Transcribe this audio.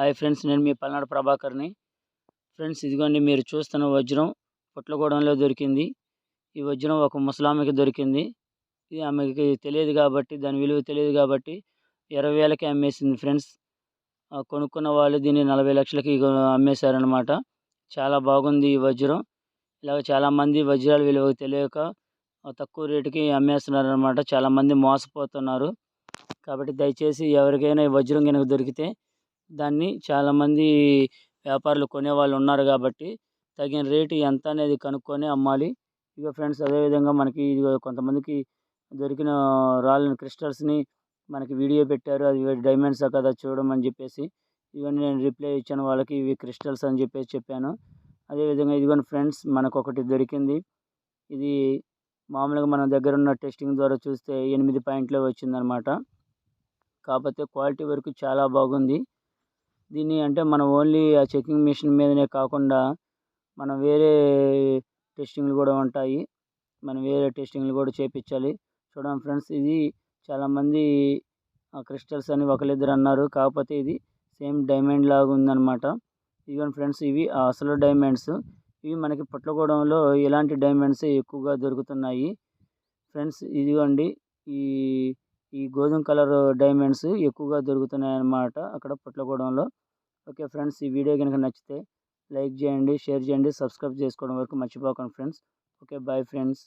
Hi friends నేను మీ Palnadu ప్రభాకర్ని. Friends ఇదిగోండి మీరు చూస్తున్న వజ్రం పుట్లగూడెంలో దొరికింది. ఈ వజ్రం ఒక ముసలామెకి దొరికింది. ఇది ఆమెకి తెలియదు కాబట్టి దాని విలువ తెలియదు కాబట్టి ఇరవై వేలకి అమ్మేసింది ఫ్రెండ్స్. కొనుక్కున్న వాళ్ళు దీన్ని నలభై లక్షలకి అమ్మేశారనమాట చాలా బాగుంది ఈ వజ్రం. ఇలాగ చాలామంది వజ్రాల విలువ తెలియక తక్కువ రేటుకి అమ్మేస్తున్నారు అనమాట చాలామంది మోసపోతున్నారు. కాబట్టి దయచేసి ఎవరికైనా ఈ వజ్రం కనుక దొరికితే దాన్ని చాలామంది వ్యాపారులు కొనేవాళ్ళు ఉన్నారు కాబట్టి తగిన రేటు ఎంత అనేది కనుక్కొని అమ్మాలి. ఇక ఫ్రెండ్స్ అదేవిధంగా మనకి ఇది కొంతమందికి దొరికిన రాళ్ళని క్రిస్టల్స్ని మనకి వీడియో పెట్టారు. అది డైమండ్స్ కదా చూడమని చెప్పేసి ఇవన్నీ నేను రిప్లై ఇచ్చాను వాళ్ళకి. ఇవి క్రిస్టల్స్ అని చెప్పేసి చెప్పాను. అదేవిధంగా ఇదిగోని ఫ్రెండ్స్ మనకు ఒకటి దొరికింది. ఇది మామూలుగా మన దగ్గర ఉన్న టెస్టింగ్ ద్వారా చూస్తే ఎనిమిది పాయింట్లో వచ్చిందనమాట. కాకపోతే క్వాలిటీ వరకు చాలా బాగుంది. దీన్ని అంటే మనం ఓన్లీ ఆ చెకింగ్ మిషన్ మీదనే కాకుండా మనం వేరే టెస్టింగ్లు కూడా ఉంటాయి. మనం వేరే టెస్టింగ్లు కూడా చేయించాలి చూడండి ఫ్రెండ్స్ ఇది చాలామంది క్రిస్టల్స్ అని ఒకరిద్దరు అన్నారు. కాకపోతే ఇది సేమ్ డైమండ్ లాగా ఉందన్నమాట. ఇదిగోండి ఫ్రెండ్స్ ఇవి అసలు డైమండ్స్. ఇవి మనకి పుట్లగూడెంలో ఇలాంటి డైమండ్స్ ఎక్కువగా దొరుకుతున్నాయి? ఫ్రెండ్స్ ఇదిగోండి. ఈ ఈ గోధుమ కలర్ డైమండ్స్ ఎక్కువగా దొరుకుతున్నాయి అన్నమాట అక్కడ పుట్లగూడెంలో. ఓకే ఫ్రెండ్స్ ఈ వీడియో కనుక నచ్చితే లైక్ చేయండి షేర్ చేయండి సబ్స్క్రైబ్ చేసుకోవడం వరకు మర్చిపోకండి ఫ్రెండ్స్. Okay bye friends.